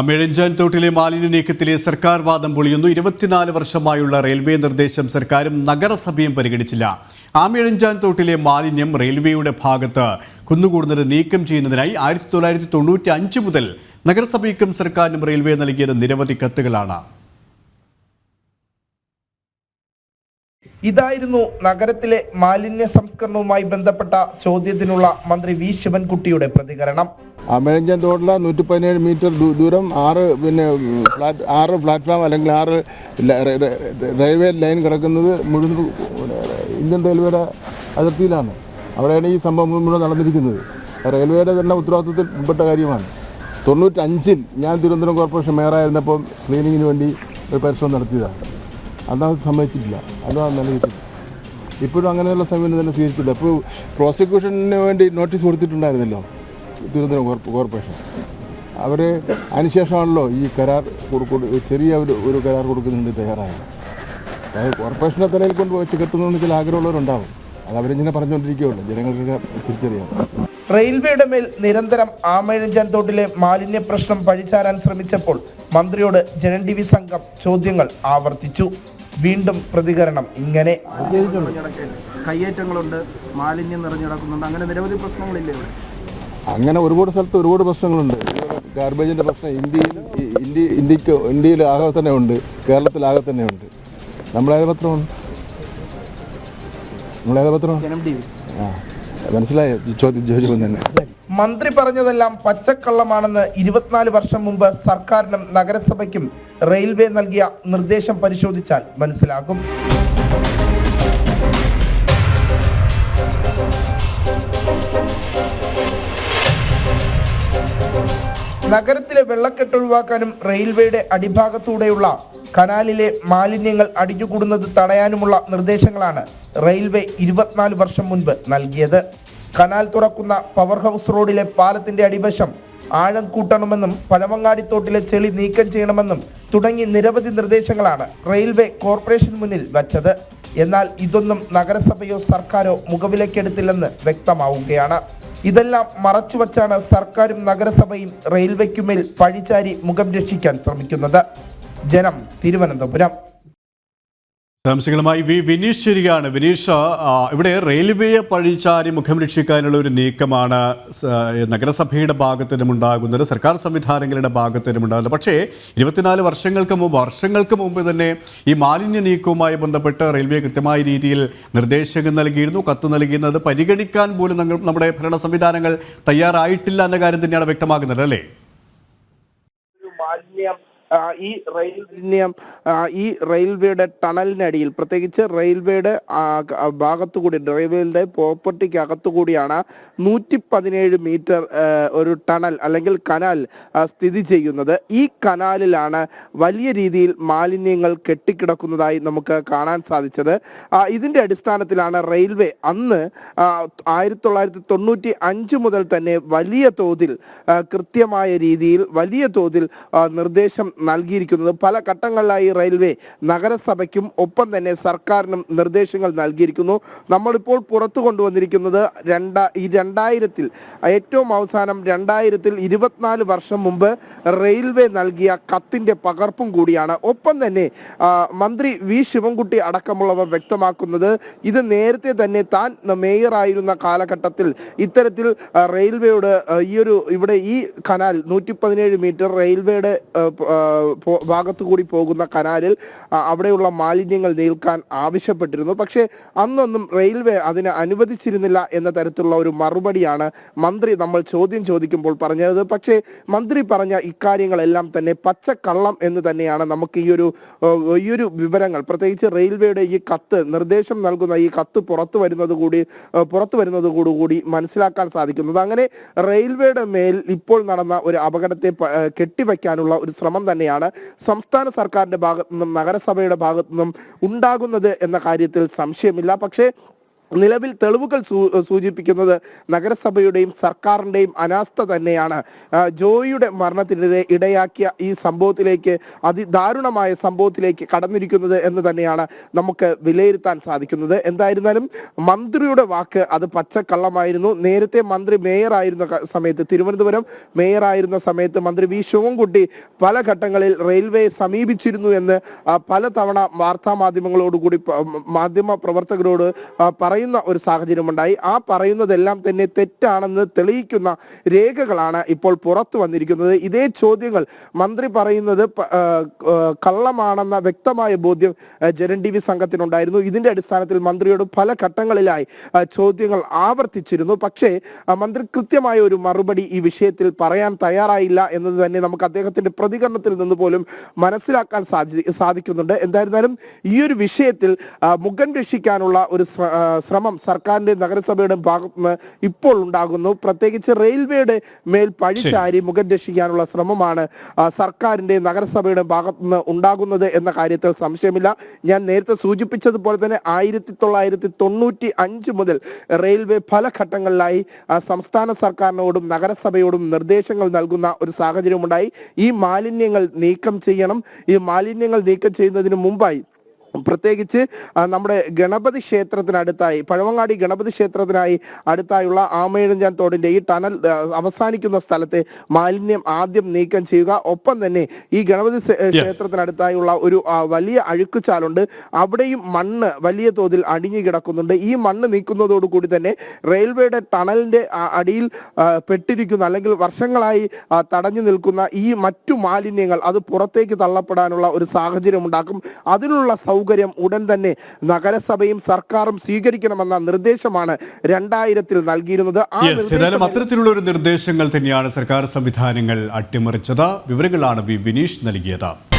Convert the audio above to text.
മെഴഞ്ചാൻ തോട്ടിലെ മാലിന്യ നീക്കത്തിലെ സർക്കാർ വാദം പൊളിയുന്നു. ഇരുപത്തിനാല് വർഷമായുള്ള റെയിൽവേ നിർദ്ദേശം സർക്കാരും നഗരസഭയും പരിഗണിച്ചില്ല. ആ തോട്ടിലെ മാലിന്യം റെയിൽവേയുടെ ഭാഗത്ത് കുന്നുകൂടുന്നത് നീക്കം ചെയ്യുന്നതിനായി ആയിരത്തി തൊള്ളായിരത്തി തൊണ്ണൂറ്റി അഞ്ച് മുതൽ നഗരസഭയ്ക്കും സർക്കാരിനും റെയിൽവേ നൽകിയത് നിരവധി കത്തുകളാണ്. ഇതായിരുന്നു നഗരത്തിലെ മാലിന്യ സംസ്കരണവുമായി ബന്ധപ്പെട്ട ചോദ്യത്തിനുള്ള മന്ത്രി വി. ശിവൻകുട്ടിയുടെ പ്രതികരണം. അമേരിക്കൻ തോട്ടിലെ നൂറ്റി പതിനേഴ് മീറ്റർ ദൂരം ആറ് പിന്നെ ഫ്ലാറ്റ് ആറ് പ്ലാറ്റ്ഫോം അല്ലെങ്കിൽ ആറ് റെയിൽവേ ലൈൻ കിടക്കുന്നത് മുഴുവൻ ഇന്ത്യൻ റെയിൽവേയുടെ അതിർത്തിയിലാണ്. അവിടെയാണ് ഈ സംഭവം മുഴുവൻ നടന്നിരിക്കുന്നത്. റെയിൽവേയുടെ തന്നെ ഉത്തരവാദിത്വത്തിൽ ഉൾപ്പെട്ട കാര്യമാണ്. തൊണ്ണൂറ്റഞ്ചിൽ ഞാൻ തിരുവനന്തപുരം കോർപ്പറേഷൻ മേയറായിരുന്നപ്പം ക്ലീനിങ്ങിന് വേണ്ടി ഒരു പരിശ്രമം നടത്തിയതാണ്. അന്ന് അത് സമ്മതിച്ചിട്ടില്ല. അതാണ് നൽകിയിട്ടില്ല ഇപ്പോഴും അങ്ങനെയുള്ള സമീപനം തന്നെ സ്വീകരിച്ചില്ല ഇപ്പോൾ പ്രോസിക്യൂഷന് വേണ്ടി നോട്ടീസ് കൊടുത്തിട്ടുണ്ടായിരുന്നല്ലോ തിരുവനന്തപുരം കോർപ്പ- കോർപ്പറേഷൻ അവർ അതിനുശേഷമാണല്ലോ ഈ കരാർ ചെറിയ ഒരു ഒരു കരാർ കൊടുക്കുന്നതിന് തയ്യാറായത്. അതായത് കോർപ്പറേഷനെ തലയിൽ കൊണ്ട് വെച്ച് കെട്ടുന്നതെന്ന് ചില ആഗ്രഹമുള്ളവരുണ്ടാവും. അത് അവരിങ്ങനെ പറഞ്ഞുകൊണ്ടിരിക്കുകയുള്ളൂ. ജനങ്ങൾക്കൊക്കെ തിരിച്ചറിയാം. റെയിൽവേയുടെ മേൽ നിരന്തരം ആമഴഞ്ചാൻ തോട്ടിലെ മാലിന്യ പ്രശ്നം പഴിച്ചാരാൻ ശ്രമിച്ചപ്പോൾ മന്ത്രിയോട് ജനൻ ടി വി സംഘം ചോദ്യങ്ങൾ ആവർത്തിച്ചു. വീണ്ടും പ്രതികരണം ഇങ്ങനെ. കയ്യേറ്റങ്ങളുണ്ട് മാലിന്യം നിറഞ്ഞു കിടക്കുന്നുണ്ട് അങ്ങനെ നിരവധി പ്രശ്നങ്ങളില്ലേ ഇവിടെ? അങ്ങനെ ഒരുപാട് സ്ഥലത്ത് ഒരുപാട് പ്രശ്നങ്ങളുണ്ട്. ഗാർബേജിന്റെ പ്രശ്നം ഇന്ത്യയിൽ ഇന്ത്യ ഇന്ത്യയ്ക്ക് ഇന്ത്യയിൽ ആകെ തന്നെ ഉണ്ട്. കേരളത്തിൽ ആകെ തന്നെ ഉണ്ട്. നമ്മളെ പത്രമാണ് നമ്മളേത് പത്രം? ജനം ടി വി. ആ മനസ്സിലായോ? ചോദ്യം ചോദിച്ചപ്പോൾ തന്നെ മന്ത്രി പറഞ്ഞതെല്ലാം പച്ചക്കള്ളമാണെന്ന് ഇരുപത്തിനാല് വർഷം മുമ്പ് സർക്കാരിനും നഗരസഭയ്ക്കും റെയിൽവേ നൽകിയ നിർദ്ദേശം പരിശോധിച്ചാൽ മനസ്സിലാകും. നഗരത്തിലെ വെള്ളക്കെട്ട് ഒഴിവാക്കാനും റെയിൽവേയുടെ അടിഭാഗത്തൂടെയുള്ള കനാലിലെ മാലിന്യങ്ങൾ അടിഞ്ഞുകൂടുന്നത് തടയാനുമുള്ള നിർദ്ദേശങ്ങളാണ് റെയിൽവേ ഇരുപത്തിനാല് വർഷം മുൻപ് നൽകിയത്. കനാൽ തുറക്കുന്ന പവർ ഹൗസ് റോഡിലെ പാലത്തിന്റെ അടിവശം ആഴം കൂട്ടണമെന്നും പഴമങ്ങാടിത്തോട്ടിലെ ചെളി നീക്കം ചെയ്യണമെന്നും തുടങ്ങി നിരവധി നിർദ്ദേശങ്ങളാണ് റെയിൽവേ കോർപ്പറേഷൻ മുന്നിൽ വച്ചത്. എന്നാൽ ഇതൊന്നും നഗരസഭയോ സർക്കാരോ മുഖവിലക്കെടുത്തില്ലെന്ന് വ്യക്തമാവുകയാണ്. ഇതെല്ലാം മറച്ചുവച്ചാണ് സർക്കാരും നഗരസഭയും റെയിൽവേക്കുമേൽ പഴിചാരി മുഖം രക്ഷിക്കാൻ ശ്രമിക്കുന്നത്. ജനം തിരുവനന്തപുരം. വിശദാംശങ്ങളുമായി വി വിനീഷ് ശരിയാണ് വിനീഷ് ഇവിടെ റെയിൽവേയെ പഴിച്ചാരി മുഖം രക്ഷിക്കാനുള്ള ഒരു നീക്കമാണ് നഗരസഭയുടെ ഭാഗത്തു ഉണ്ടാകുന്നത് സർക്കാർ സംവിധാനങ്ങളുടെ ഭാഗത്തു ഉണ്ടാകുന്നത്. പക്ഷേ ഇരുപത്തിനാല് വർഷങ്ങൾക്ക് മുമ്പ് വർഷങ്ങൾക്ക് മുമ്പ് തന്നെ ഈ മാലിന്യ നീക്കവുമായി ബന്ധപ്പെട്ട് റെയിൽവേ കൃത്യമായ രീതിയിൽ നിർദ്ദേശങ്ങൾ നൽകിയിരുന്നു കത്ത് നൽകിയിരുന്നത്. പരിഗണിക്കാൻ പോലും നമ്മുടെ ഭരണ സംവിധാനങ്ങൾ തയ്യാറായിട്ടില്ല എന്ന കാര്യം തന്നെയാണ് വ്യക്തമാകുന്നത് അല്ലേ? മാലിന്യം ഈ റെയിൽ നിയം ഈ റെയിൽവേയുടെ ടണലിനടിയിൽ പ്രത്യേകിച്ച് റെയിൽവേയുടെ ഭാഗത്തുകൂടി റെയിൽവേയുടെ പ്രോപ്പർട്ടിക്ക് അകത്തുകൂടിയാണ് നൂറ്റി പതിനേഴ് മീറ്റർ ഒരു ടണൽ അല്ലെങ്കിൽ കനാൽ സ്ഥിതി ചെയ്യുന്നത്. ഈ കനാലിലാണ് വലിയ രീതിയിൽ മാലിന്യങ്ങൾ കെട്ടിക്കിടക്കുന്നതായി നമുക്ക് കാണാൻ സാധിച്ചത്. ഇതിന്റെ അടിസ്ഥാനത്തിലാണ് റെയിൽവേ അന്ന് ആയിരത്തി തൊള്ളായിരത്തി തൊണ്ണൂറ്റി അഞ്ച് മുതൽ തന്നെ വലിയ തോതിൽ കൃത്യമായ രീതിയിൽ വലിയ തോതിൽ നിർദ്ദേശം നൽകിയിരിക്കുന്നത്. പല ഘട്ടങ്ങളിലായി റെയിൽവേ നഗരസഭയ്ക്കും ഒപ്പം തന്നെ സർക്കാരിനും നിർദ്ദേശങ്ങൾ നൽകിയിരിക്കുന്നു. നമ്മളിപ്പോൾ പുറത്തു കൊണ്ടുവന്നിരിക്കുന്നത് രണ്ടാ ഈ രണ്ടായിരത്തിൽ ഏറ്റവും അവസാനം രണ്ടായിരത്തിൽ ഇരുപത്തിനാല് വർഷം മുമ്പ് റെയിൽവേ നൽകിയ കത്തിന്റെ പകർപ്പും കൂടിയാണ്. ഒപ്പം തന്നെ മന്ത്രി വി. ശിവൻകുട്ടി അടക്കമുള്ളവർ വ്യക്തമാക്കുന്നത് ഇത് നേരത്തെ തന്നെ താൻ മേയറായിരുന്ന കാലഘട്ടത്തിൽ ഇത്തരത്തിൽ റെയിൽവേയുടെ ഈ ഒരു ഇവിടെ ഈ കനാൽ നൂറ്റി പതിനേഴ് മീറ്റർ റെയിൽവേയുടെ ഭാഗത്തു കൂടി പോകുന്ന കനാലിൽ അവിടെയുള്ള മാലിന്യങ്ങൾ നീക്കാൻ ആവശ്യപ്പെട്ടിരുന്നു. പക്ഷേ അന്നൊന്നും റെയിൽവേ അതിന് അനുവദിച്ചിരുന്നില്ല എന്ന തരത്തിലുള്ള ഒരു മറുപടിയാണ് മന്ത്രി നമ്മൾ ചോദ്യം ചോദിക്കുമ്പോൾ പറഞ്ഞത്. പക്ഷേ മന്ത്രി പറഞ്ഞ ഇക്കാര്യങ്ങളെല്ലാം തന്നെ പച്ചക്കള്ളം എന്ന് തന്നെയാണ് നമുക്ക് ഈ ഒരു ഈ ഒരു വിവരങ്ങൾ. പ്രത്യേകിച്ച് റെയിൽവേയുടെ ഈ കത്ത് നിർദ്ദേശം നൽകുന്ന ഈ കത്ത് പുറത്തു വരുന്നത് കൂടി പുറത്തു വരുന്നത് കൂടി മനസ്സിലാക്കാൻ സാധിക്കുന്നത്. അങ്ങനെ റെയിൽവേയുടെ മേൽ ഇപ്പോൾ നടന്ന ഒരു അപകടത്തെ കെട്ടിവയ്ക്കാനുള്ള ഒരു ശ്രമം തന്നെയാണ് സംസ്ഥാന സർക്കാരിന്റെ ഭാഗത്തു നിന്നും നഗരസഭയുടെ ഭാഗത്തു നിന്നും ഉണ്ടാകുന്നത് എന്ന കാര്യത്തിൽ സംശയമില്ല. പക്ഷേ നിലവിൽ തെളിവുകൾ സൂചിപ്പിക്കുന്നത് നഗരസഭയുടെയും സർക്കാരിന്റെയും അനാസ്ഥ തന്നെയാണ്. ജോയിയുടെ മരണത്തിനെതിരെ ഇടയാക്കിയ ഈ സംഭവത്തിലേക്ക് അതിദാരുണമായ സംഭവത്തിലേക്ക് കടന്നിരിക്കുന്നത് എന്ന് തന്നെയാണ് നമുക്ക് വിലയിരുത്താൻ സാധിക്കുന്നത്. എന്തായിരുന്നാലും മന്ത്രിയുടെ വാക്ക് അത് പച്ചക്കള്ളമായിരുന്നു. നേരത്തെ മന്ത്രി മേയറായിരുന്ന സമയത്ത് തിരുവനന്തപുരം മേയറായിരുന്ന സമയത്ത് മന്ത്രി വി ശിവൻകുട്ടി പല ഘട്ടങ്ങളിൽ റെയിൽവേ സമീപിച്ചിരുന്നു എന്ന് പലതവണ വാർത്താ മാധ്യമങ്ങളോടുകൂടി മാധ്യമ പ്രവർത്തകരോട് ആ, പറയുന്ന ഒരു സാഹചര്യമുണ്ടായി. ആ പറയുന്നതെല്ലാം തന്നെ തെറ്റാണെന്ന് തെളിയിക്കുന്ന രേഖകളാണ് ഇപ്പോൾ പുറത്തു വന്നിരിക്കുന്നത്. ഇതേ ചോദ്യങ്ങൾ മന്ത്രി പറയുന്നത് കള്ളമാണെന്ന വ്യക്തമായ ബോധ്യം ജനൻ ടി വി സംഘത്തിനുണ്ടായിരുന്നു. ഇതിന്റെ അടിസ്ഥാനത്തിൽ മന്ത്രിയോട് പല ഘട്ടങ്ങളിലായി ചോദ്യങ്ങൾ ആവർത്തിച്ചിരുന്നു. പക്ഷേ മന്ത്രി കൃത്യമായ ഒരു മറുപടി ഈ വിഷയത്തിൽ പറയാൻ തയ്യാറായില്ല എന്നത് തന്നെ നമുക്ക് അദ്ദേഹത്തിന്റെ പ്രതികരണത്തിൽ നിന്ന് പോലും മനസ്സിലാക്കാൻ സാധി സാധിക്കുന്നുണ്ട്. എന്തായിരുന്നാലും ഈ ഒരു വിഷയത്തിൽ മുഖം രക്ഷിക്കാനുള്ള ഒരു ശ്രമം സർക്കാരിന്റെ നഗരസഭയുടെ ഭാഗത്തുനിന്ന് ഇപ്പോൾ ഉണ്ടാകുന്നു. പ്രത്യേകിച്ച് റെയിൽവേയുടെ മേൽ പഴിച്ചാരി മുഖം രക്ഷിക്കാനുള്ള ശ്രമമാണ് സർക്കാരിന്റെയും സർക്കാരിന്റെ നഗരസഭയുടെ ഭാഗത്തുനിന്ന് ഉണ്ടാകുന്നത് എന്ന കാര്യത്തിൽ സംശയമില്ല. ഞാൻ നേരത്തെ സൂചിപ്പിച്ചതുപോലെ തന്നെ ആയിരത്തി തൊള്ളായിരത്തി തൊണ്ണൂറ്റി അഞ്ച് മുതൽ റെയിൽവേ പല ഘട്ടങ്ങളിലായി സംസ്ഥാന സർക്കാരിനോടും നഗരസഭയോടും നിർദ്ദേശങ്ങൾ നൽകുന്ന ഒരു സാഹചര്യമുണ്ടായി. ഈ മാലിന്യങ്ങൾ നീക്കം ചെയ്യണം. ഈ മാലിന്യങ്ങൾ നീക്കം ചെയ്യുന്നതിന് മുമ്പായി പ്രത്യേകിച്ച് നമ്മുടെ ഗണപതി ക്ഷേത്രത്തിനടുത്തായി പഴവങ്ങാടി ഗണപതി ക്ഷേത്രത്തിനായി അടുത്തായുള്ള ആമയിഴഞ്ചാൻ തോടിന്റെ ഈ ടണൽ അവസാനിക്കുന്ന സ്ഥലത്തെ മാലിന്യം ആദ്യം നീക്കം ചെയ്യുക. ഒപ്പം തന്നെ ഈ ഗണപതി ക്ഷേത്രത്തിനടുത്തായുള്ള ഒരു വലിയ അഴുക്കുചാലുണ്ട്. അവിടെയും മണ്ണ് വലിയ തോതിൽ അടിഞ്ഞു കിടക്കുന്നുണ്ട്. ഈ മണ്ണ് നീക്കുന്നതോടുകൂടി തന്നെ റെയിൽവേയുടെ ടണലിന്റെ അടിയിൽ പെട്ടിരിക്കുന്ന അല്ലെങ്കിൽ വർഷങ്ങളായി തടഞ്ഞു നിൽക്കുന്ന ഈ മറ്റു മാലിന്യങ്ങൾ അത് പുറത്തേക്ക് തള്ളപ്പെടാനുള്ള ഒരു സാഹചര്യം ഉണ്ടാക്കും അതിനുള്ള സൗകര്യം ഉടൻ തന്നെ നഗരസഭയും സർക്കാരും സ്വീകരിക്കണമെന്ന നിർദ്ദേശമാണ് രണ്ടായിരത്തിൽ നൽകിയിരുന്നത്. ഏതായാലും അത്തരത്തിലുള്ള ഒരു നിർദ്ദേശങ്ങൾ തന്നെയാണ് സർക്കാർ സംവിധാനങ്ങൾ അട്ടിമറിച്ചത്. വിവരങ്ങളാണ് വി വിനീഷ് നൽകിയത്.